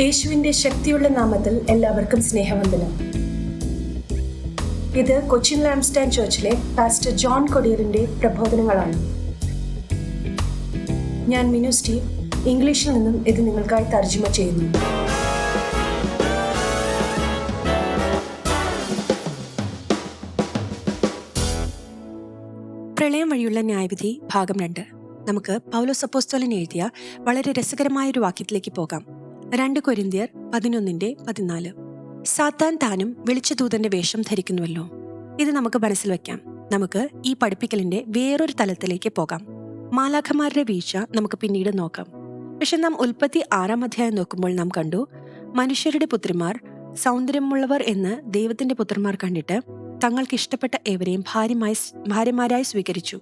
യേശുവിന്റെ ശക്തിയുള്ള നാമത്തിൽ എല്ലാവർക്കും സ്നേഹവന്ദനം. ഇത് കൊച്ചിൻ ലാംസ്റ്റാൻ ചർച്ചിലെ പാസ്റ്റർ ജോൺ കൊടിയറിന്റെ പ്രബോധനങ്ങളാണ്. ഞാൻ മിനു സ്റ്റീവ് ഇംഗ്ലീഷിൽ നിന്നും ഇത് നിങ്ങൾക്കായി തർജമ ചെയ്യുന്നു. പ്രളയം വഴിയുള്ള ന്യായവിധി ഭാഗം രണ്ട്. നമുക്ക് പൗലോസ് അപ്പോസ്തോലൻ എഴുതിയ വളരെ രസകരമായ ഒരു വാക്യത്തിലേക്ക് പോകാം. രണ്ട് കൊരിന്തിയർ പതിനൊന്നിന്റെ പതിനാല്. സാത്താൻ താനും വെളിച്ചദൂതന്റെ വേഷം ധരിക്കുന്നുവല്ലോ. ഇത് നമുക്ക് മനസ്സിൽ വെക്കാം. നമുക്ക് ഈ പഠിപ്പിക്കലിന്റെ വേറൊരു തലത്തിലേക്ക് പോകാം. മാലാഖമാരുടെ വീഴ്ച നമുക്ക് പിന്നീട് നോക്കാം. പക്ഷെ നാം ഉൽപ്പത്തി ആറാം അധ്യായം നോക്കുമ്പോൾ നാം കണ്ടു മനുഷ്യരുടെ പുത്രിമാർ സൗന്ദര്യമുള്ളവർ എന്ന് ദൈവത്തിന്റെ പുത്രന്മാർ കണ്ടിട്ട് തങ്ങൾക്ക് ഇഷ്ടപ്പെട്ട ഏവരെയും ഭാര്യമായി ഭാര്യമാരായി സ്വീകരിച്ചു.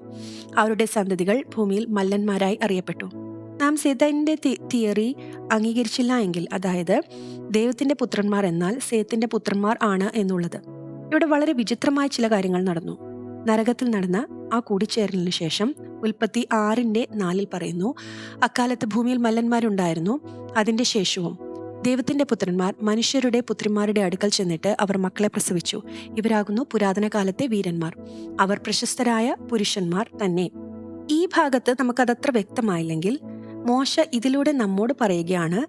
അവരുടെ സന്തതികൾ ഭൂമിയിൽ മല്ലന്മാരായി അറിയപ്പെട്ടു. നാം സേതന്റെ തിയറി അംഗീകരിച്ചില്ല എങ്കിൽ അതായത് ദൈവത്തിന്റെ പുത്രന്മാർ എന്നാൽ സേത്തിന്റെ പുത്രന്മാർ ആണ് എന്നുള്ളത്. ഇവിടെ വളരെ വിചിത്രമായ ചില കാര്യങ്ങൾ നടന്നു. നരകത്തിൽ നടന്ന ആ കൂടിച്ചേരലിന് ശേഷം ഉൽപ്പത്തി ആറിന്റെ നാലിൽ പറയുന്നു അക്കാലത്ത് ഭൂമിയിൽ മല്ലന്മാരുണ്ടായിരുന്നു. അതിന്റെ ശേഷവും ദൈവത്തിന്റെ പുത്രന്മാർ മനുഷ്യരുടെ പുത്രിമാരുടെ അടുക്കൽ ചെന്നിട്ട് അവർ മക്കളെ പ്രസവിച്ചു. ഇവരാകുന്നു പുരാതന കാലത്തെ വീരന്മാർ. അവർ പ്രശസ്തരായ പുരുഷന്മാർ തന്നെ. ഈ ഭാഗത്ത് നമുക്കതത്ര വ്യക്തമായില്ലെങ്കിൽ മോശ ഇതിലൂടെ നമ്മോട് പറയുകയാണ്.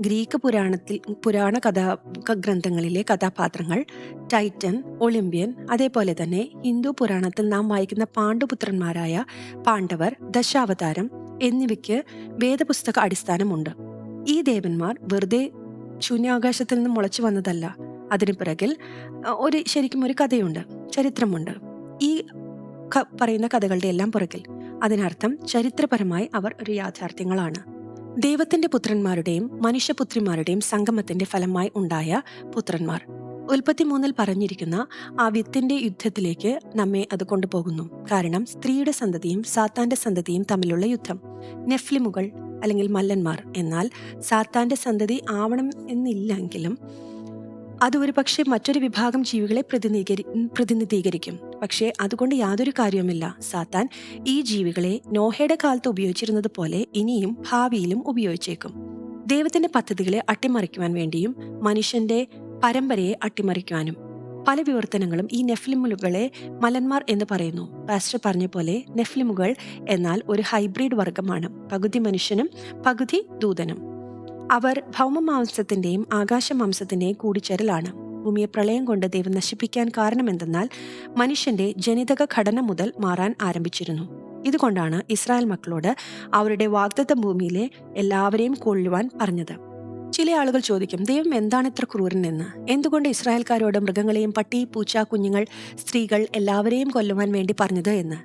ഗ്രീക്ക് പുരാണത്തിൽ പുരാണ കഥാ ഗ്രന്ഥങ്ങളിലെ കഥാപാത്രങ്ങൾ ടൈറ്റൻ ഒളിമ്പ്യൻ അതേപോലെ തന്നെ ഹിന്ദു പുരാണത്തിൽ നാം വായിക്കുന്ന പാണ്ഡുപുത്രന്മാരായ പാണ്ഡവർ ദശാവതാരം എന്നിവയ്ക്ക് വേദപുസ്തക അടിസ്ഥാനമുണ്ട്. ഈ ദേവന്മാർ വെറുതെ ശൂന്യാകാശത്തിൽ നിന്ന് മുളച്ചു വന്നതല്ല. അതിനു പിറകിൽ ഒരു ശരിക്കും ഒരു കഥയുണ്ട് ചരിത്രമുണ്ട്. ഈ പറയുന്ന കഥകളുടെ എല്ലാം പുറകിൽ. അതിനർത്ഥം ചരിത്രപരമായി അവർ ഒരു യാഥാർത്ഥ്യങ്ങളാണ്. ദൈവത്തിന്റെ പുത്രന്മാരുടെയും മനുഷ്യപുത്രിമാരുടെയും സംഗമത്തിന്റെ ഫലമായി ഉണ്ടായ പുത്രന്മാർ. ഉൽപ്പത്തി മൂന്നിൽ പറഞ്ഞിരിക്കുന്ന ആ വിത്തിന്റെ യുദ്ധത്തിലേക്ക് നമ്മെ അത് കൊണ്ടുപോകുന്നു. കാരണം സ്ത്രീയുടെ സന്തതിയും സാത്താന്റെ സന്തതിയും തമ്മിലുള്ള യുദ്ധം. നെഫ്ലിമുകൾ അല്ലെങ്കിൽ മല്ലന്മാർ. എന്നാൽ സാത്താന്റെ സന്തതി ആവണം എന്നില്ലെങ്കിലും അത് ഒരു പക്ഷേ മറ്റൊരു വിഭാഗം ജീവികളെ പ്രതിനിധീകരി പ്രതിനിധീകരിക്കും. പക്ഷേ അതുകൊണ്ട് യാതൊരു കാര്യവുമില്ല. സാത്താൻ ഈ ജീവികളെ നോഹയുടെ കാലത്ത് ഉപയോഗിച്ചിരുന്നത് പോലെ ഇനിയും ഭാവിയിലും ഉപയോഗിച്ചേക്കും. ദൈവത്തിന്റെ പദ്ധതികളെ അട്ടിമറിക്കുവാൻ വേണ്ടിയും മനുഷ്യന്റെ പരമ്പരയെ അട്ടിമറിക്കുവാനും പല വിവർത്തനങ്ങളും ഈ നെഫ്ലിമുകളെ മലന്മാർ എന്ന് പറയുന്നു. പാസ്റ്റർ പറഞ്ഞ പോലെ നെഫ്ലിമുകൾ എന്നാൽ ഒരു ഹൈബ്രിഡ് വർഗമാണ്. പകുതി മനുഷ്യനും പകുതി ദൂതനും. അവർ ഭൗമമാംസത്തിന്റെയും ആകാശമാംസത്തിന്റെയും കൂടിച്ചേരലാണ്. ഭൂമിയെ പ്രളയം കൊണ്ട് ദൈവം നശിപ്പിക്കാൻ കാരണമെന്തെന്നാൽ മനുഷ്യന്റെ ജനിതക ഘടന മുതൽ മാറാൻ ആരംഭിച്ചിരുന്നു. ഇതുകൊണ്ടാണ് ഇസ്രായേൽ മക്കളോട് അവരുടെ വാഗ്ദത്ത ഭൂമിയിലെ എല്ലാവരെയും കൊള്ളുവാൻ പറഞ്ഞത്. ചില ആളുകൾ ചോദിക്കും ദൈവം എന്താണ് ഇത്ര ക്രൂരൻ എന്ന് എന്തുകൊണ്ട് ഇസ്രായേൽക്കാരോട് മൃഗങ്ങളെയും പട്ടി പൂച്ച കുഞ്ഞുങ്ങൾ സ്ത്രീകൾ എല്ലാവരെയും കൊല്ലുവാൻ വേണ്ടി പറഞ്ഞത് എന്ന്?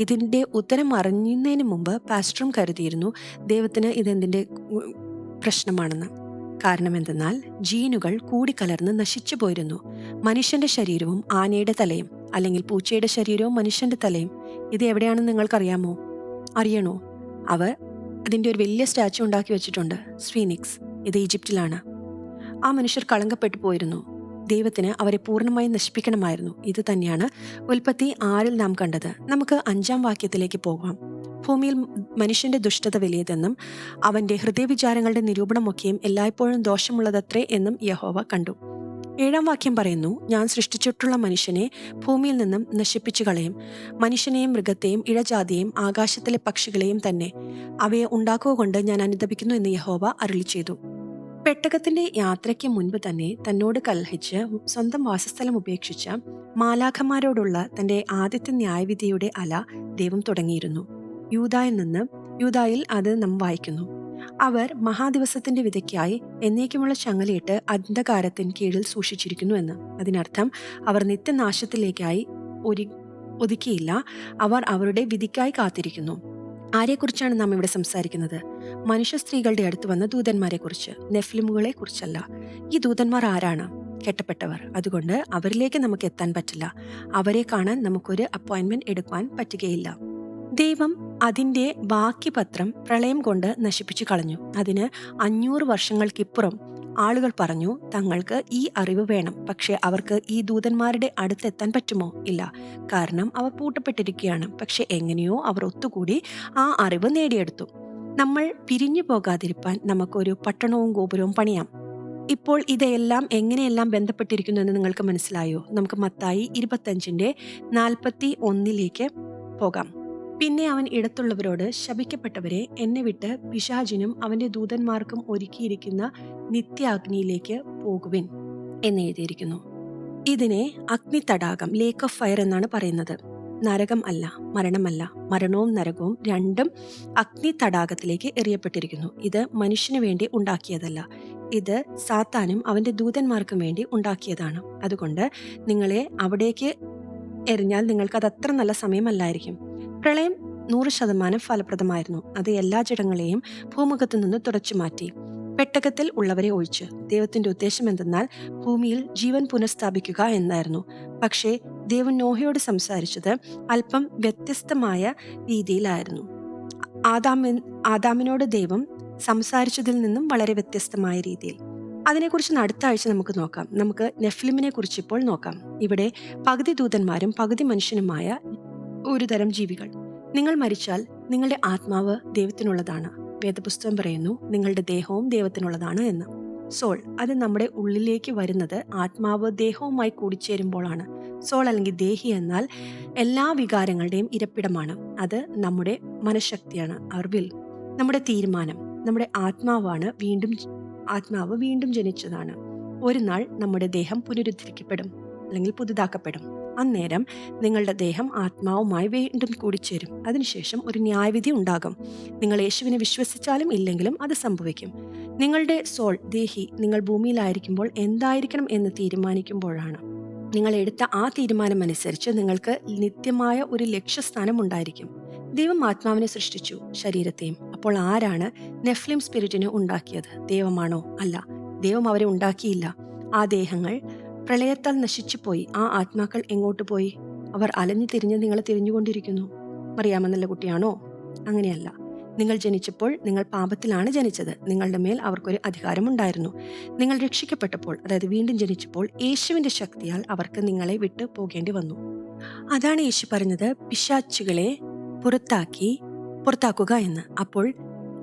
ഇതിന്റെ ഉത്തരം അറിഞ്ഞതിന് മുമ്പ് പാസ്റ്ററും കരുതിയിരുന്നു ദൈവത്തിന് ഇതെന്തിന്റെ പ്രശ്നമാണെന്ന്. കാരണം എന്തെന്നാൽ ജീനുകൾ കൂടിക്കലർന്ന് നശിച്ചു പോയിരുന്നു. മനുഷ്യന്റെ ശരീരവും ആനയുടെ തലയും അല്ലെങ്കിൽ പൂച്ചയുടെ ശരീരവും മനുഷ്യന്റെ തലയും ഇത് എവിടെയാണെന്ന് നിങ്ങൾക്കറിയാമോ? അറിയണോ? അവർ അതിന്റെ ഒരു വലിയ സ്റ്റാച്ചു ഉണ്ടാക്കി വെച്ചിട്ടുണ്ട് സ്വീനിക്സ് ഇത് ഈജിപ്റ്റിലാണ് ആ മനുഷ്യർ കളങ്കപ്പെട്ടു പോയിരുന്നു. ദൈവത്തിന് അവരെ പൂർണമായും നശിപ്പിക്കണമായിരുന്നു. ഇത് തന്നെയാണ് ഉൽപ്പത്തി ആറിൽ നാം കണ്ടത്. നമുക്ക് അഞ്ചാം വാക്യത്തിലേക്ക് പോകാം. ഭൂമിയിൽ മനുഷ്യന്റെ ദുഷ്ടത വലിയതെന്നും അവന്റെ ഹൃദയവിചാരങ്ങളുടെ നിരൂപണമൊക്കെയും എല്ലായ്പ്പോഴും ദോഷമുള്ളതത്രേ എന്നും യഹോവ കണ്ടു. ഏഴാം വാക്യം പറയുന്നു ഞാൻ സൃഷ്ടിച്ചിട്ടുള്ള മനുഷ്യനെ ഭൂമിയിൽ നിന്നും നശിപ്പിച്ചു കളയും മനുഷ്യനെയും മൃഗത്തെയും ഇഴജാതിയെയും ആകാശത്തിലെ പക്ഷികളെയും തന്നെ അവയെ ഉണ്ടാക്കുക കൊണ്ട് ഞാൻ അനുദപിക്കുന്നു എന്ന് യഹോവ അരുളി ചെയ്തു. പെട്ടകത്തിന്റെ യാത്രയ്ക്ക് മുൻപ് തന്നെ തന്നോട് കൽഹിച്ച് സ്വന്തം വാസസ്ഥലം ഉപേക്ഷിച്ച മാലാഖമാരോടുള്ള തന്റെ ആദ്യത്തെ ന്യായവിധിയുടെ അല ദൈവം തുടങ്ങിയിരുന്നു. യൂതായിൽ നിന്ന് യൂതായിൽ അത് നാം വായിക്കുന്നു. അവർ മഹാദിവസത്തിന്റെ വിധയ്ക്കായി എന്നേക്കുമുള്ള ചങ്ങലയിട്ട് അന്ധകാരത്തിന് കീഴിൽ സൂക്ഷിച്ചിരിക്കുന്നു എന്ന്. അതിനർത്ഥം അവർ നിത്യനാശത്തിലേക്കായി ഒരു ഒതുക്കിയില്ല. അവർ അവരുടെ വിധിക്കായി കാത്തിരിക്കുന്നു. ആരെക്കുറിച്ചാണ് നാം ഇവിടെ സംസാരിക്കുന്നത്? മനുഷ്യ സ്ത്രീകളുടെ അടുത്ത് വന്ന ദൂതന്മാരെ കുറിച്ച് നെഫ്ലിമുകളെ കുറിച്ചല്ല ഈ ദൂതന്മാർ ആരാണ്? കെട്ടപ്പെട്ടവർ. അതുകൊണ്ട് അവരിലേക്ക് നമുക്ക് എത്താൻ പറ്റില്ല. അവരെ കാണാൻ നമുക്കൊരു അപ്പോയിന്റ്മെന്റ് എടുക്കാൻ പറ്റുകയില്ല. ദൈവം അതിന്റെ ബാക്കി പത്രം പ്രളയം കൊണ്ട് നശിപ്പിച്ചു കളഞ്ഞു. അതിന് അഞ്ഞൂറ് വർഷങ്ങൾക്കിപ്പുറം ആളുകൾ പറഞ്ഞു തങ്ങൾക്ക് ഈ അറിവ് വേണം. പക്ഷേ അവർക്ക് ഈ ദൂതന്മാരുടെ അടുത്തെത്താൻ പറ്റുമോ? ഇല്ല. കാരണം അവ പൂട്ടപ്പെട്ടിരിക്കുകയാണ്. പക്ഷെ എങ്ങനെയോ അവർ ഒത്തുകൂടി ആ അറിവ് നേടിയെടുത്തു. നമ്മൾ പിരിഞ്ഞു പോകാതിരിപ്പാൻ നമുക്കൊരു പട്ടണവും ഗോപുരവും പണിയാം. ഇപ്പോൾ ഇതെല്ലാം എങ്ങനെയെല്ലാം ബന്ധപ്പെട്ടിരിക്കുന്നു എന്ന് നിങ്ങൾക്ക് മനസ്സിലായോ? നമുക്ക് മത്തായി ഇരുപത്തഞ്ചിന്റെ നാൽപ്പത്തി ഒന്നിലേക്ക് പോകാം. പിന്നെ അവൻ ഇടത്തുള്ളവരോട് ശപിക്കപ്പെട്ടവരെ എന്നെ വിട്ട് പിശാചിനും അവന്റെ ദൂതന്മാർക്കും ഒരുക്കിയിരിക്കുന്ന നിത്യാഗ്നിയിലേക്ക് പോകുവിൻ എന്ന് എഴുതിയിരിക്കുന്നു. ഇതിനെ അഗ്നി തടാകം ലേക്ക് ഓഫ് ഫയർ എന്നാണ് പറയുന്നത്. നരകം അല്ല മരണമല്ല മരണവും നരകവും രണ്ടും അഗ്നി തടാകത്തിലേക്ക് എറിയപ്പെട്ടിരിക്കുന്നു. ഇത് മനുഷ്യന് വേണ്ടി ഉണ്ടാക്കിയതല്ല. ഇത് സാത്താനും അവന്റെ ദൂതന്മാർക്കും വേണ്ടി ഉണ്ടാക്കിയതാണ്. അതുകൊണ്ട് നിങ്ങളെ അവിടേക്ക് എറിഞ്ഞാൽ നിങ്ങൾക്ക് അത് അത്ര നല്ല സമയമല്ലായിരിക്കും. പ്രളയം നൂറ് ശതമാനം ഫലപ്രദമായിരുന്നു. അത് എല്ലാ ജടങ്ങളെയും ഭൂമുഖത്തു നിന്ന് തുടച്ചു മാറ്റി. പെട്ടകത്തിൽ ഉള്ളവരെ ഒഴിച്ച്. ദൈവത്തിന്റെ ഉദ്ദേശം എന്തെന്നാൽ ഭൂമിയിൽ ജീവൻ പുനഃസ്ഥാപിക്കുക എന്നായിരുന്നു. പക്ഷേ ദൈവം നോഹയോട് സംസാരിച്ചത് അല്പം വ്യത്യസ്തമായ രീതിയിലായിരുന്നു. ആദാമിൻ ആദാമിനോട് ദൈവം സംസാരിച്ചതിൽ നിന്നും വളരെ വ്യത്യസ്തമായ രീതിയിൽ. അതിനെക്കുറിച്ച് അടുത്ത ആഴ്ച നമുക്ക് നോക്കാം. നമുക്ക് നെഫ്ലിമിനെ കുറിച്ച് ഇപ്പോൾ നോക്കാം. ഇവിടെ പകുതി ദൂതന്മാരും പകുതി മനുഷ്യനുമായ ഒരു തരം ജീവികൾ. നിങ്ങൾ മരിച്ചാൽ നിങ്ങളുടെ ആത്മാവ് ദൈവത്തിനുള്ളതാണ്. വേദപുസ്തകം പറയുന്നു നിങ്ങളുടെ ദേഹവും ദൈവത്തിനുള്ളതാണ് എന്ന്. സോൾ അത് നമ്മുടെ ഉള്ളിലേക്ക് വരുന്നത് ആത്മാവ് ദേഹവുമായി കൂടിച്ചേരുമ്പോഴാണ്. സോൾ അല്ലെങ്കിൽ ദേഹി എന്നാൽ എല്ലാ വികാരങ്ങളുടെയും ഇരപ്പിടമാണ്. അത് നമ്മുടെ മനഃശക്തിയാണ് അവർ വിൽ. നമ്മുടെ തീരുമാനം നമ്മുടെ ആത്മാവാണ് വീണ്ടും ആത്മാവ് വീണ്ടും ജനിച്ചതാണ്. ഒരു നാൾ നമ്മുടെ ദേഹം പുനരുദ്ധരിക്കപ്പെടും അല്ലെങ്കിൽ പുതുതാക്കപ്പെടും. അന്നേരം നിങ്ങളുടെ ദേഹം ആത്മാവുമായി വീണ്ടും കൂടിച്ചേരും. അതിനുശേഷം ഒരു ന്യായവിധി ഉണ്ടാകും. നിങ്ങൾ യേശുവിനെ വിശ്വസിച്ചാലും ഇല്ലെങ്കിലും അത് സംഭവിക്കും. നിങ്ങളുടെ സോൾ ദേഹി നിങ്ങൾ ഭൂമിയിലായിരിക്കുമ്പോൾ എന്തായിരിക്കണം എന്ന് തീരുമാനിക്കുമ്പോഴാണ്. നിങ്ങൾ എടുത്ത ആ തീരുമാനം അനുസരിച്ച് നിങ്ങൾക്ക് നിത്യമായ ഒരു ലക്ഷ്യസ്ഥാനം ഉണ്ടായിരിക്കും. ദൈവം ആത്മാവിനെ സൃഷ്ടിച്ചു ശരീരത്തെയും. അപ്പോൾ ആരാണ് നെഫ്ലിം സ്പിരിറ്റിനെ ഉണ്ടാക്കിയത്? ദൈവമാണോ? അല്ല. ദൈവം അവരെ ഉണ്ടാക്കിയില്ല. ആ ദേഹങ്ങൾ പ്രളയത്താൽ നശിച്ചുപോയി. ആ ആത്മാക്കൾ എങ്ങോട്ട് പോയി? അവർ അലഞ്ഞു തിരിഞ്ഞ് നിങ്ങളെ തിരിഞ്ഞുകൊണ്ടിരിക്കുന്നു. മറിയാമെന്നല്ല കുട്ടിയാണോ? അങ്ങനെയല്ല. നിങ്ങൾ ജനിച്ചപ്പോൾ നിങ്ങൾ പാപത്തിലാണ് ജനിച്ചത്. നിങ്ങളുടെ മേൽ അവർക്കൊരു അധികാരമുണ്ടായിരുന്നു. നിങ്ങൾ രക്ഷിക്കപ്പെട്ടപ്പോൾ അതായത് വീണ്ടും ജനിച്ചപ്പോൾ യേശുവിന്റെ ശക്തിയാൽ അവർക്ക് നിങ്ങളെ വിട്ടു പോകേണ്ടി വന്നു. അതാണ് യേശു പറഞ്ഞത് പിശാച്ചുകളെ പുറത്താക്കി പുറത്താക്കുക എന്ന്. അപ്പോൾ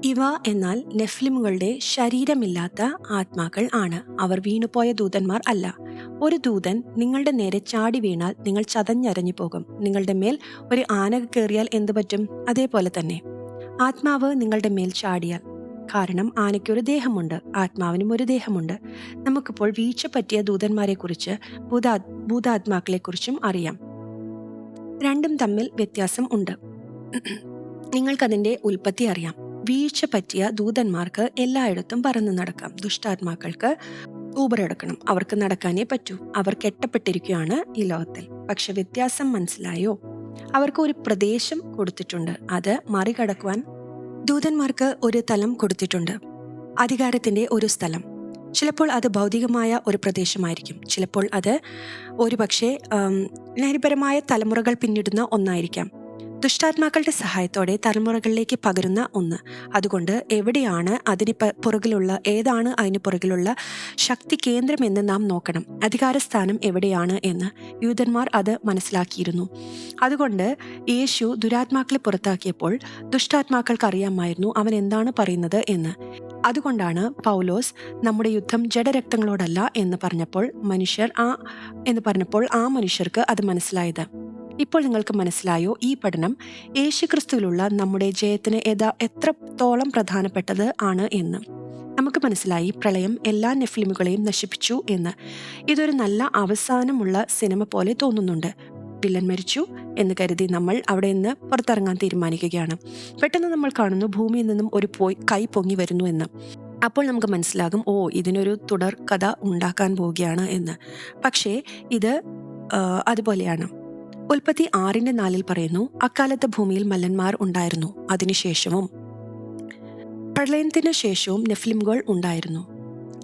ഇവ എന്നാൽ നെഫ്ലിമുകളുടെ ശരീരമില്ലാത്ത ആത്മാക്കൾ ആണ്. അവർ വീണുപോയ ദൂതന്മാർ അല്ല. ഒരു ദൂതൻ നിങ്ങളുടെ നേരെ ചാടി വീണാൽ നിങ്ങൾ ചതഞ്ഞരഞ്ഞു പോകും. നിങ്ങളുടെ മേൽ ഒരു ആന കയറിയാൽ എന്തു പറ്റും? അതേപോലെ തന്നെ. ആത്മാവ് നിങ്ങളുടെ മേൽ ചാടിയാൽ. കാരണം ആനയ്ക്കൊരു ദേഹമുണ്ട്. ആത്മാവിനും ഒരു ദേഹമുണ്ട്. നമുക്കിപ്പോൾ വീഴ്ച പറ്റിയ ദൂതന്മാരെക്കുറിച്ച് ഭൂതാ ഭൂതാത്മാക്കളെക്കുറിച്ചും അറിയാം. രണ്ടും തമ്മിൽ വ്യത്യാസം ഉണ്ട്. നിങ്ങൾക്കതിന്റെ ഉൽപ്പത്തി അറിയാം. വീഴ്ച പറ്റിയ ദൂതന്മാർക്ക് എല്ലായിടത്തും പറന്നു നടക്കാം. ദുഷ്ടാത്മാക്കൾക്ക് ഊബർ എടുക്കണം. അവർക്ക് നടക്കാനേ പറ്റൂ. അവർ കെട്ടപ്പെട്ടിരിക്കുകയാണ് ഈ ലോകത്തിൽ. പക്ഷെ വ്യത്യാസം മനസ്സിലായോ? അവർക്ക് ഒരു പ്രദേശം കൊടുത്തിട്ടുണ്ട്. അത് മറികടക്കുവാൻ ദൂതന്മാർക്ക് ഒരു തലം കൊടുത്തിട്ടുണ്ട്. അധികാരത്തിന്റെ ഒരു സ്ഥലം. ചിലപ്പോൾ അത് ഭൗതികമായ ഒരു പ്രദേശമായിരിക്കും. ചിലപ്പോൾ അത് ഒരുപക്ഷെ ലഹരിപരമായ തലമുറകൾ പിന്നിടുന്ന ഒന്നായിരിക്കാം. ദുഷ്ടാത്മാക്കളുടെ സഹായത്തോടെ തലമുറകളിലേക്ക് പകരുന്ന ഒന്ന്. അതുകൊണ്ട് എവിടെയാണ് അതിന് പുറകിലുള്ള ഏതാണ് അതിന് പുറകിലുള്ള ശക്തി കേന്ദ്രം എന്ന് നാം നോക്കണം. അധികാരസ്ഥാനം എവിടെയാണ് എന്ന് യൂതന്മാർ അത് മനസ്സിലാക്കിയിരുന്നു. അതുകൊണ്ട് യേശു ദുരാത്മാക്കളെ പുറത്താക്കിയപ്പോൾ ദുഷ്ടാത്മാക്കൾക്ക് അറിയാമായിരുന്നു അവൻ എന്താണ് പറയുന്നത് എന്ന്. അതുകൊണ്ടാണ് പൗലോസ് നമ്മുടെ യുദ്ധം ജഡരക്തങ്ങളോടല്ല എന്ന് പറഞ്ഞപ്പോൾ മനുഷ്യർ ആ എന്ന് പറഞ്ഞപ്പോൾ ആ മനുഷ്യർക്ക് അത് മനസ്സിലായത്. ഇപ്പോൾ നിങ്ങൾക്ക് മനസ്സിലായോ ഈ പഠനം യേശുക്രിസ്തുവിലുള്ള നമ്മുടെ ജയത്തിന് യഥാ എത്രത്തോളം പ്രധാനപ്പെട്ടത് ആണ് എന്ന്. നമുക്ക് മനസ്സിലായി പ്രളയം എല്ലാ നെഫിലിമുകളെയും നശിപ്പിച്ചു എന്ന്. ഇതൊരു നല്ല അവസാനമുള്ള സിനിമ പോലെ തോന്നുന്നുണ്ട്. വില്ലൻ മരിച്ചു എന്ന് കരുതി നമ്മൾ അവിടെ നിന്ന് പുറത്തിറങ്ങാൻ തീരുമാനിക്കുകയാണ്. പെട്ടെന്ന് നമ്മൾ കാണുന്നു ഭൂമിയിൽ നിന്നും ഒരു പോയി കൈ പൊങ്ങി വരുന്നു എന്ന്. അപ്പോൾ നമുക്ക് മനസ്സിലാകും ഓ ഇതിനൊരു തുടർ കഥ ഉണ്ടാക്കാൻ പോവുകയാണ് എന്ന്. പക്ഷേ ഇത് അതുപോലെയാണ്. ഉൽപ്പത്തി ആറിന്റെ നാലിൽ പറയുന്നു അക്കാലത്ത് ഭൂമിയിൽ മല്ലന്മാർ ഉണ്ടായിരുന്നു. അതിനുശേഷവും പ്രളയത്തിന് ശേഷവും നെഫ്ലിമുകൾ ഉണ്ടായിരുന്നു.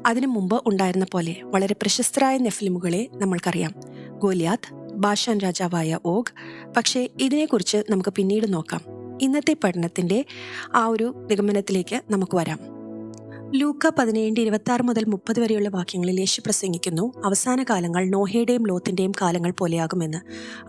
അതിനു മുമ്പ് ഉണ്ടായിരുന്ന പോലെ വളരെ പ്രശസ്തരായ നെഫ്ലിമുകളെ നമ്മൾക്കറിയാം. ഗോലിയാത്ത് ബാഷാൻ രാജാവായ ഓഗ്. പക്ഷേ ഇതിനെക്കുറിച്ച് നമുക്ക് പിന്നീട് നോക്കാം. ഇന്നത്തെ പഠനത്തിന്റെ ആ ഒരു നിഗമനത്തിലേക്ക് നമുക്ക് വരാം. ലൂക്ക പതിനേഴ് ഇരുപത്തി ആറ് മുതൽ മുപ്പത് വരെയുള്ള വാക്യങ്ങളിൽ യേശു പ്രസംഗിക്കുന്നു. അവസാന കാലങ്ങൾ നോഹയുടെയും ലോത്തിന്റെയും കാലങ്ങൾ പോലെയാകുമെന്ന്.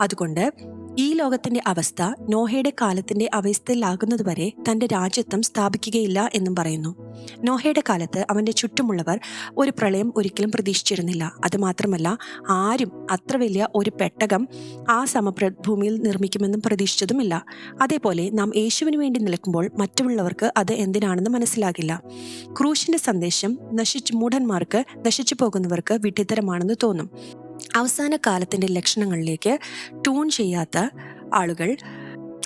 അതുകൊണ്ട് ഈ ലോകത്തിന്റെ അവസ്ഥ നോഹയുടെ കാലത്തിന്റെ അവസ്ഥയിലാകുന്നതുവരെ തന്റെ രാജ്യത്വം സ്ഥാപിക്കുകയില്ല എന്നും പറയുന്നു. നോഹയുടെ കാലത്ത് അവന്റെ ചുറ്റുമുള്ളവർ ഒരു പ്രളയം ഒരിക്കലും പ്രതീക്ഷിച്ചിരുന്നില്ല. അതുമാത്രമല്ല ആരും അത്ര വലിയ ഒരു പെട്ടകം ആ സമഭൂമിയിൽ നിർമ്മിക്കുമെന്നും പ്രതീക്ഷിച്ചതുമില്ല. അതേപോലെ നാം യേശുവിന് വേണ്ടി നിൽക്കുമ്പോൾ മറ്റുള്ളവർക്ക് അത് എന്തിനാണെന്ന് മനസ്സിലാകില്ല. ക്രൂശിന്റെ സന്ദേശം നശിച്ചു മൂഢന്മാർക്ക് നശിച്ചു പോകുന്നവർക്ക് വിഡ്ഢിത്തരമാണെന്ന് തോന്നും. അവസാന കാലത്തിന്റെ ലക്ഷണങ്ങളിലേക്ക് ട്യൂൺ ചെയ്യാത്ത ആളുകൾ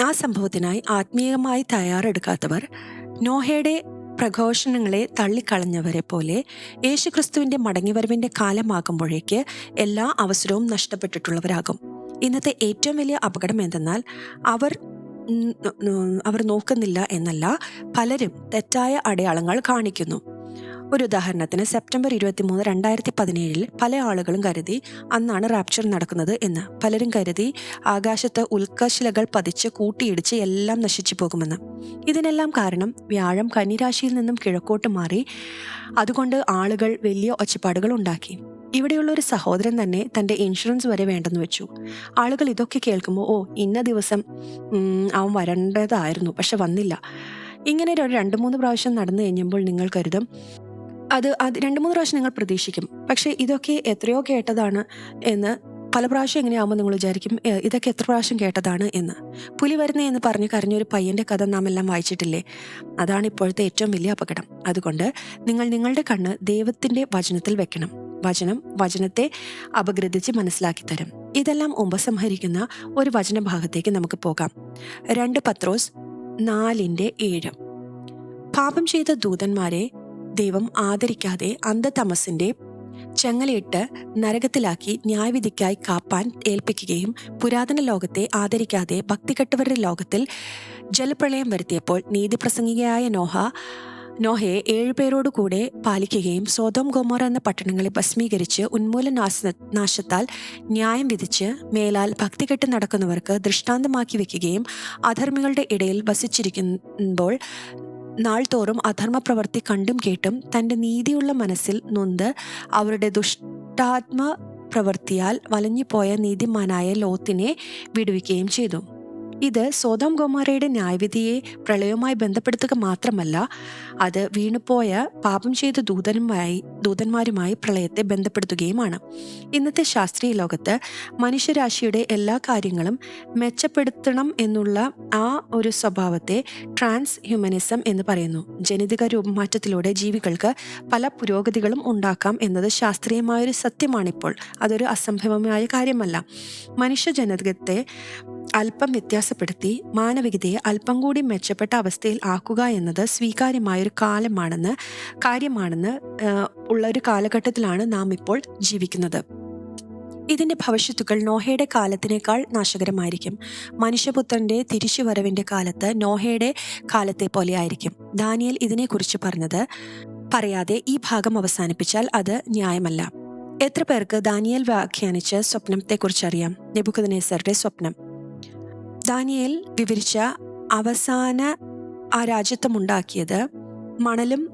ആ സംഭവത്തിനായി ആത്മീയമായി തയ്യാറെടുക്കാത്തവർ നോഹയുടെ പ്രഘോഷണങ്ങളെ തള്ളിക്കളഞ്ഞവരെ പോലെ യേശുക്രിസ്തുവിന്റെ മടങ്ങിവരവിന്റെ കാലമാകുമ്പോഴേക്ക് എല്ലാ അവസരവും നഷ്ടപ്പെട്ടിട്ടുള്ളവരാകും. ഇന്നത്തെ ഏറ്റവും വലിയ അപകടം എന്തെന്നാൽ അവർ അവർ നോക്കുന്നില്ല എന്നല്ല പലരും തെറ്റായ അടയാളങ്ങൾ കാണിക്കുന്നു. ഒരു ഉദാഹരണത്തിന് സെപ്റ്റംബർ ഇരുപത്തിമൂന്ന് രണ്ടായിരത്തി പതിനേഴിൽ പല ആളുകളും കരുതി അന്നാണ് റാപ്ചർ നടക്കുന്നത് എന്ന്. പലരും കരുതി ആകാശത്ത് ഉൽക്കശിലകൾ പതിച്ച് കൂട്ടിയിടിച്ച് എല്ലാം നശിച്ചു പോകുമെന്ന്. ഇതിനെല്ലാം കാരണം വ്യാഴം കന്നിരാശിയിൽ നിന്നും കിഴക്കോട്ട് മാറി അതുകൊണ്ട് ആളുകൾ വലിയ ഒച്ചപ്പാടുകൾ ഉണ്ടാക്കി. ഇവിടെയുള്ള ഒരു സഹോദരൻ തന്നെ തന്റെ ഇൻഷുറൻസ് വരെ വേണ്ടെന്ന് വെച്ചു. ആളുകൾ ഇതൊക്കെ കേൾക്കുമ്പോൾ ഓ ഇന്ന ദിവസം അവൻ വരേണ്ടതായിരുന്നു പക്ഷെ വന്നില്ല. ഇങ്ങനെ ഒരു രണ്ട് മൂന്ന് പ്രാവശ്യം നടന്നു കഴിഞ്ഞപ്പോൾ നിങ്ങൾ കരുതും അത് അത് രണ്ട് മൂന്ന് പ്രാവശ്യം നിങ്ങൾ പ്രതീക്ഷിക്കും. പക്ഷേ ഇതൊക്കെ എത്രയോ കേട്ടതാണ് എന്ന് പല പ്രാവശ്യം എങ്ങനെയാകുമ്പോൾ നിങ്ങൾ വിചാരിക്കും ഇതൊക്കെ എത്ര പ്രാവശ്യം കേട്ടതാണ് എന്ന്. പുലി വരുന്നേ എന്ന് പറഞ്ഞ് കരഞ്ഞൊരു പയ്യന്റെ കഥ നാം എല്ലാം വായിച്ചിട്ടില്ലേ? അതാണ് ഇപ്പോഴത്തെ ഏറ്റവും വലിയ അപകടം. അതുകൊണ്ട് നിങ്ങൾ നിങ്ങളുടെ കണ്ണ് ദൈവത്തിന്റെ വചനത്തിൽ വെക്കണം. വചനം വചനത്തെ അപഗ്രഥിച്ച് മനസ്സിലാക്കി തരും. ഇതെല്ലാം ഉപസംഹരിക്കുന്ന ഒരു വചനഭാഗത്തേക്ക് നമുക്ക് പോകാം. രണ്ട് പത്രോസ് നാലിന്റെ ഏഴ്. പാപം ചെയ്ത ദൂതന്മാരെ ദൈവം ആദരിക്കാതെ അന്ധതമസിന്റെ ചങ്ങലയിട്ട് നരകത്തിലാക്കി ന്യായവിധിക്കായി കാപ്പാൻ ഏൽപ്പിക്കുകയും പുരാതന ലോകത്തെ ആദരിക്കാതെ ഭക്തികെട്ടവരുടെ ലോകത്തിൽ ജലപ്രളയം വരുത്തിയപ്പോൾ നീതിപ്രസംഗികയായ നോഹ നോഹയെ ഏഴുപേരോടു കൂടെ പാലിക്കുകയും സോതോം ഗോമോറ എന്ന പട്ടണങ്ങളെ ഭസ്മീകരിച്ച് ഉന്മൂലനാശ നാശത്താൽ ന്യായം വിധിച്ച് മേലാൽ ഭക്തികെട്ട് നടക്കുന്നവർക്ക് ദൃഷ്ടാന്തമാക്കി വെക്കുകയും അധർമ്മികളുടെ ഇടയിൽ വസിച്ചിരിക്കുമ്പോൾ നാൾതോറും അധർമ്മ പ്രവൃത്തി കണ്ടും കേട്ടും തന്റെ നീതിയുള്ള മനസ്സിൽ നൊന്ത് അവരുടെ ദുഷ്ടാത്മ പ്രവൃത്തിയാൽ വലഞ്ഞുപോയ നീതിമാനായ ലോത്തിനെ വിടുവിക്കുകയും ചെയ്തു. ഇത് സോതോം ഗോമാരയുടെ ന്യായവിധിയെ പ്രളയവുമായി ബന്ധപ്പെടുത്തുക മാത്രമല്ല അത് വീണുപോയ പാപം ചെയ്ത ദൂതനുമായി ദൂതന്മാരുമായി പ്രളയത്തെ ബന്ധപ്പെടുത്തുകയുമാണ്. ഇന്നത്തെ ശാസ്ത്രീയ ലോകത്ത് മനുഷ്യരാശിയുടെ എല്ലാ കാര്യങ്ങളും മെച്ചപ്പെടുത്തണം എന്നുള്ള ആ ഒരു സ്വഭാവത്തെ ട്രാൻസ് ഹ്യൂമനിസം എന്ന് പറയുന്നു. ജനിതക രൂപമാറ്റത്തിലൂടെ ജീവികൾക്ക് പല പുരോഗതികളും ഉണ്ടാക്കാം എന്നത് ശാസ്ത്രീയമായൊരു സത്യമാണിപ്പോൾ. അതൊരു അസംഭവമായ കാര്യമല്ല. മനുഷ്യ ജനതകത്തെ അല്പം വ്യത്യാസപ്പെടുത്തി മാനവികതയെ അല്പം കൂടി മെച്ചപ്പെട്ട അവസ്ഥയിൽ ആക്കുക എന്നത് സ്വീകാര്യമായൊരു കാലമാണെന്ന് കാര്യമാണെന്ന് ഉള്ള ഒരു കാലഘട്ടത്തിലാണ് നാം ഇപ്പോൾ ജീവിക്കുന്നത്. ഇതിന്റെ ഭവിഷ്യത്തുകൾ നോഹയുടെ കാലത്തിനേക്കാൾ നാശകരമായിരിക്കും. മനുഷ്യപുത്രന്റെ തിരിച്ചുവരവിന്റെ കാലത്ത് നോഹയുടെ കാലത്തെ പോലെയായിരിക്കും ദാനിയൽ ഇതിനെക്കുറിച്ച് പറഞ്ഞത് പറയാതെ ഈ ഭാഗം അവസാനിപ്പിച്ചാൽ അത് ന്യായമല്ല. എത്ര പേർക്ക് ദാനിയൽ വ്യാഖ്യാനിച്ച സ്വപ്നത്തെക്കുറിച്ചറിയാം നെബുക്കദനേസറുടെ സ്വപ്നം. ദാനിയേൽ വിവരിച്ച അവസാന ആ രാജ്യത്വം ഉണ്ടാക്കിയത് മണലും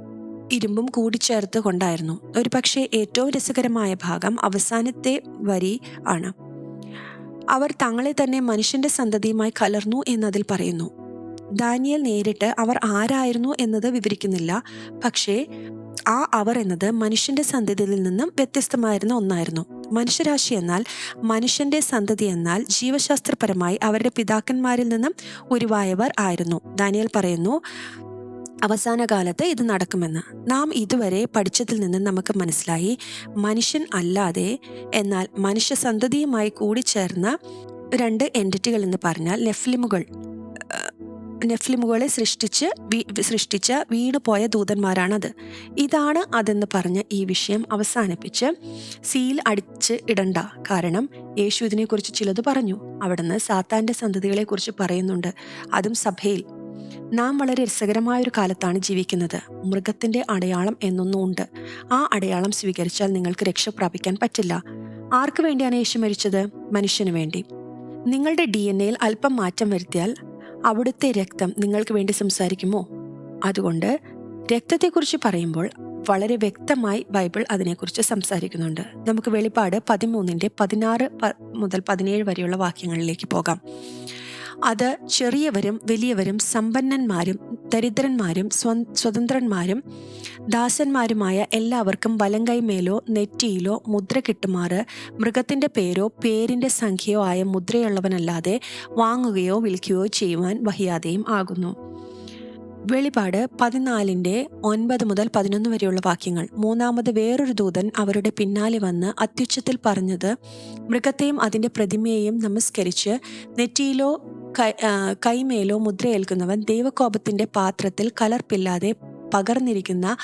ഇരുമ്പും കൂടിച്ചേർത്ത് കൊണ്ടായിരുന്നു. ഒരു പക്ഷേ ഏറ്റവും രസകരമായ ഭാഗം അവസാനത്തെ വരി ആണ്. അവർ തങ്ങളെ തന്നെ മനുഷ്യന്റെ സന്തതിയുമായി കലർന്നു എന്നതിൽ പറയുന്നു. ദാനിയൽ നേരിട്ട് അവർ ആരായിരുന്നു എന്നത് വിവരിക്കുന്നില്ല. പക്ഷേ ആ അവർ എന്നത് മനുഷ്യന്റെ സന്തതിയിൽ നിന്നും വ്യത്യസ്തമായിരുന്ന ഒന്നായിരുന്നു. മനുഷ്യരാശി എന്നാൽ മനുഷ്യന്റെ സന്തതി എന്നാൽ ജീവശാസ്ത്രപരമായി അവരുടെ പിതാക്കന്മാരിൽ നിന്നും ഉരുവായവർ ആയിരുന്നു. ദാനിയൽ പറയുന്നു അവസാന കാലത്ത് ഇത് നടക്കുമെന്ന്. നാം ഇതുവരെ പഠിച്ചതിൽ നിന്ന് നമുക്ക് മനസ്സിലായി മനുഷ്യൻ അല്ലാതെ എന്നാൽ മനുഷ്യ സന്തതിയുമായി കൂടിച്ചേർന്ന രണ്ട് എന്റിറ്റികൾ എന്ന് പറഞ്ഞാൽ നെഫ്ലിമുകൾ. നെഫ്ലിമുകളെ സൃഷ്ടിച്ച് സൃഷ്ടിച്ച വീണുപോയ ദൂതന്മാരാണത്. ഇതാണ് അതെന്ന് പറഞ്ഞ് ഈ വിഷയം അവസാനിപ്പിച്ച് സീൽ അടിച്ച് ഇടണ്ട. കാരണം യേശു ഇതിനെക്കുറിച്ച് ചിലത് പറഞ്ഞു. അവിടുന്ന് സാത്താന്റെ സന്തതികളെക്കുറിച്ച് പറയുന്നുണ്ട്. അതും സഭയിൽ. നാം വളരെ രസകരമായ ഒരു കാലത്താണ് ജീവിക്കുന്നത്. മൃഗത്തിന്റെ അടയാളം എന്നൊന്നും ഉണ്ട്. ആ അടയാളം സ്വീകരിച്ചാൽ നിങ്ങൾക്ക് രക്ഷ പ്രാപിക്കാൻ പറ്റില്ല. ആർക്കു വേണ്ടിയാണ് യേശു മരിച്ചത്? മനുഷ്യന് വേണ്ടി. നിങ്ങളുടെ ഡി എൻ എയിൽ അല്പം മാറ്റം വരുത്തിയാൽ അവിടുത്തെ രക്തം നിങ്ങൾക്ക് വേണ്ടി സംസാരിക്കുമോ? അതുകൊണ്ട് രക്തത്തെക്കുറിച്ച് പറയുമ്പോൾ വളരെ വ്യക്തമായി ബൈബിൾ അതിനെക്കുറിച്ച് സംസാരിക്കുന്നുണ്ട്. നമുക്ക് വെളിപ്പാട് പതിമൂന്നിന്റെ പതിനാറ് മുതൽ പതിനേഴ് വരെയുള്ള വാക്യങ്ങളിലേക്ക് പോകാം. അത് ചെറിയവരും വലിയവരും സമ്പന്നന്മാരും ദരിദ്രന്മാരും സ്വ- സ്വതന്ത്രന്മാരും ദാസന്മാരുമായ എല്ലാവർക്കും വലങ്കൈമേലോ നെറ്റിയിലോ മുദ്ര കിട്ടുമാറ്. മൃഗത്തിന്റെ പേരോ പേരിന്റെ സംഖ്യയോ ആയ മുദ്രയുള്ളവനല്ലാതെ വാങ്ങുകയോ വിൽക്കുകയോ ചെയ്യുവാൻ വഹിയാതെയും ആകുന്നു. വെളിപാട് പതിനാലിന്റെ ഒൻപത് മുതൽ പതിനൊന്ന് വരെയുള്ള വാക്യങ്ങൾ. മൂന്നാമത് വേറൊരു ദൂതൻ അവരുടെ പിന്നാലെ വന്ന് അത്യുച്ചത്തിൽ പറഞ്ഞത് മൃഗത്തെയും അതിന്റെ പ്രതിമയെയും നമസ്കരിച്ച് നെറ്റിയിലോ കൈമേലോ മുദ്രയേൽക്കുന്നവൻ ദൈവകോപത്തിന്റെ പാത്രത്തിൽ കലർപ്പില്ലാതെ പകർന്നിരിക്കുന്ന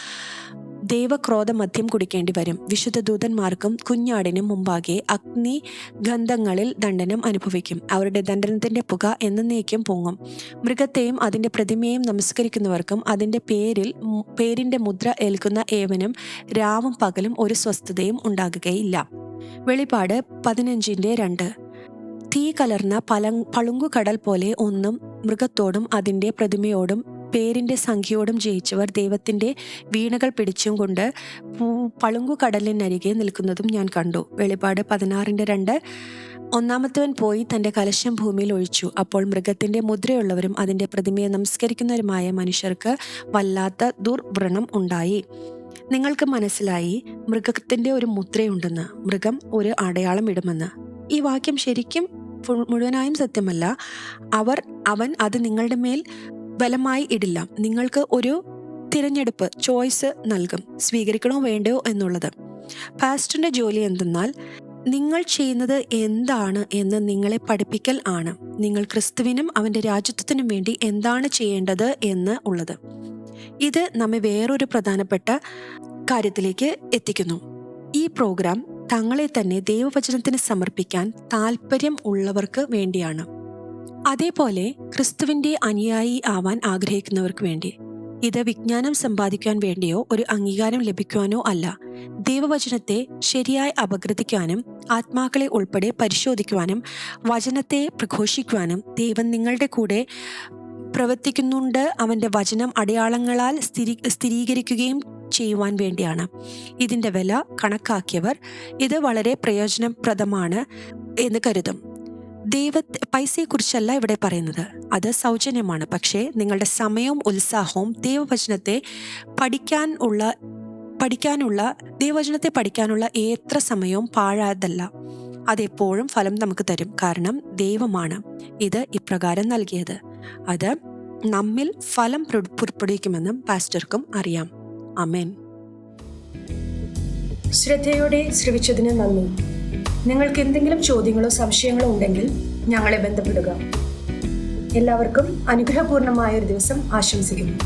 ദൈവക്രോധമദ്യം കുടിക്കേണ്ടി വരും. വിശുദ്ധ ദൂതന്മാർക്കും കുഞ്ഞാടിനും മുമ്പാകെ അഗ്നി ഗന്ധങ്ങളിൽ ദണ്ഡനം അനുഭവിക്കും. അവരുടെ ദണ്ഡനത്തിന്റെ പുക എന്നേക്കും പൊങ്ങും. മൃഗത്തെയും അതിന്റെ പ്രതിമയെയും നമസ്കരിക്കുന്നവർക്കും അതിന്റെ പേരിൽ പേരിന്റെ മുദ്ര ഏൽക്കുന്ന ഏവനും രാവും പകലും ഒരു സ്വസ്ഥതയും ഉണ്ടാകുകയില്ല. വെളിപാട് പതിനഞ്ചിന്റെ രണ്ട്. തീ കലർന്ന പലങ് പളുങ്കുകടൽ പോലെ ഒന്നും മൃഗത്തോടും അതിന്റെ പ്രതിമയോടും പേരിന്റെ സംഖ്യയോടും ജയിച്ചവർ ദൈവത്തിന്റെ വീണകൾ പിടിച്ചും കൊണ്ട് പളുങ്കുകടലിനരികെ നിൽക്കുന്നതും ഞാൻ കണ്ടു. വെളിപാട് പതിനാറിന്റെ രണ്ട്. ഒന്നാമത്തവൻ പോയി തന്റെ കലശം ഭൂമിയിൽ ഒഴിച്ചു. അപ്പോൾ മൃഗത്തിന്റെ മുദ്രയുള്ളവരും അതിന്റെ പ്രതിമയെ നമസ്കരിക്കുന്നവരുമായ മനുഷ്യർക്ക് വല്ലാത്ത ദുർവ്രണം ഉണ്ടായി. നിങ്ങൾക്ക് മനസ്സിലായി മൃഗത്തിന്റെ ഒരു മുദ്രയുണ്ടെന്ന്. മൃഗം ഒരു അടയാളം ഇടുമെന്ന്. ഈ വാക്യം ശരിക്കും മുഴുവനായും സത്യമല്ല. അവർ അവൻ അത് നിങ്ങളുടെ മേൽ ബലമായി ഇടില്ല. നിങ്ങൾക്ക് ഒരു തിരഞ്ഞെടുപ്പ് ചോയ്സ് നൽകും. സ്വീകരിക്കണോ വേണ്ടയോ എന്നുള്ളത്. പാസ്റ്ററിന്റെ ജോലി എന്തെന്നാൽ നിങ്ങൾ ചെയ്യുന്നത് എന്താണ് എന്ന് നിങ്ങളെ പഠിപ്പിക്കൽ ആണ്. നിങ്ങൾ ക്രിസ്തുവിനും അവന്റെ രാജ്യത്വത്തിനും വേണ്ടി എന്താണ് ചെയ്യേണ്ടത് എന്ന് ഉള്ളത്. ഇത് നമ്മെ വേറൊരു പ്രധാനപ്പെട്ട കാര്യത്തിലേക്ക് എത്തിക്കുന്നു. ഈ പ്രോഗ്രാം തങ്ങളെ തന്നെ ദൈവവചനത്തിന് സമർപ്പിക്കാൻ താല്പര്യം ഉള്ളവർക്ക് വേണ്ടിയാണ്. അതേപോലെ ക്രിസ്തുവിന്റെ അനുയായി ആവാൻ ആഗ്രഹിക്കുന്നവർക്ക് വേണ്ടി. ഇത് വിജ്ഞാനം സമ്പാദിക്കാൻ വേണ്ടിയോ ഒരു അംഗീകാരം ലഭിക്കുവാനോ അല്ല. ദൈവവചനത്തെ ശരിയായി അപഗ്രഥിക്കാനും ആത്മാക്കളെ ഉൾപ്പെടെ പരിശോധിക്കുവാനും വചനത്തെ പ്രഘോഷിക്കുവാനും ദൈവം നിങ്ങളുടെ കൂടെ പ്രവർത്തിക്കുന്നുണ്ട്. അവന്റെ വചനം അടയാളങ്ങളാൽ സ്ഥിരീ സ്ഥിരീകരിക്കുകയും ചെയ്യുവാൻ വേണ്ടിയാണ്. ഇതിന്റെ വില കണക്കാക്കിയവർ ഇത് വളരെ പ്രയോജനപ്രദമാണ് എന്ന് കരുതും. ദൈവ പൈസയെക്കുറിച്ചല്ല ഇവിടെ പറയുന്നത്. അത് സൗജന്യമാണ്. പക്ഷേ നിങ്ങളുടെ സമയവും ഉത്സാഹവും ദൈവവചനത്തെ പഠിക്കാൻ ഉള്ള പഠിക്കാനുള്ള ദൈവവചനത്തെ പഠിക്കാനുള്ള ഏത്ര സമയവും പാഴാതല്ല അതെപ്പോഴും ഫലം നമുക്ക് തരും. കാരണം ദൈവമാണ് ഇത് ഇപ്രകാരം നൽകിയത്. അത് നമ്മിൽ ഫലം പുറ- പുറപ്പെടുവിക്കുമെന്നും പാസ്റ്റർക്കും അറിയാം. അമേൻ ശ്രദ്ധയോടെ ശ്രവിച്ചതിന് നന്ദി. നിങ്ങൾക്ക് എന്തെങ്കിലും ചോദ്യങ്ങളോ സംശയങ്ങളോ ഉണ്ടെങ്കിൽ ഞങ്ങളെ ബന്ധപ്പെടുക. എല്ലാവർക്കും അനുഗ്രഹപൂർണമായ ഒരു ദിവസം ആശംസിക്കുന്നു.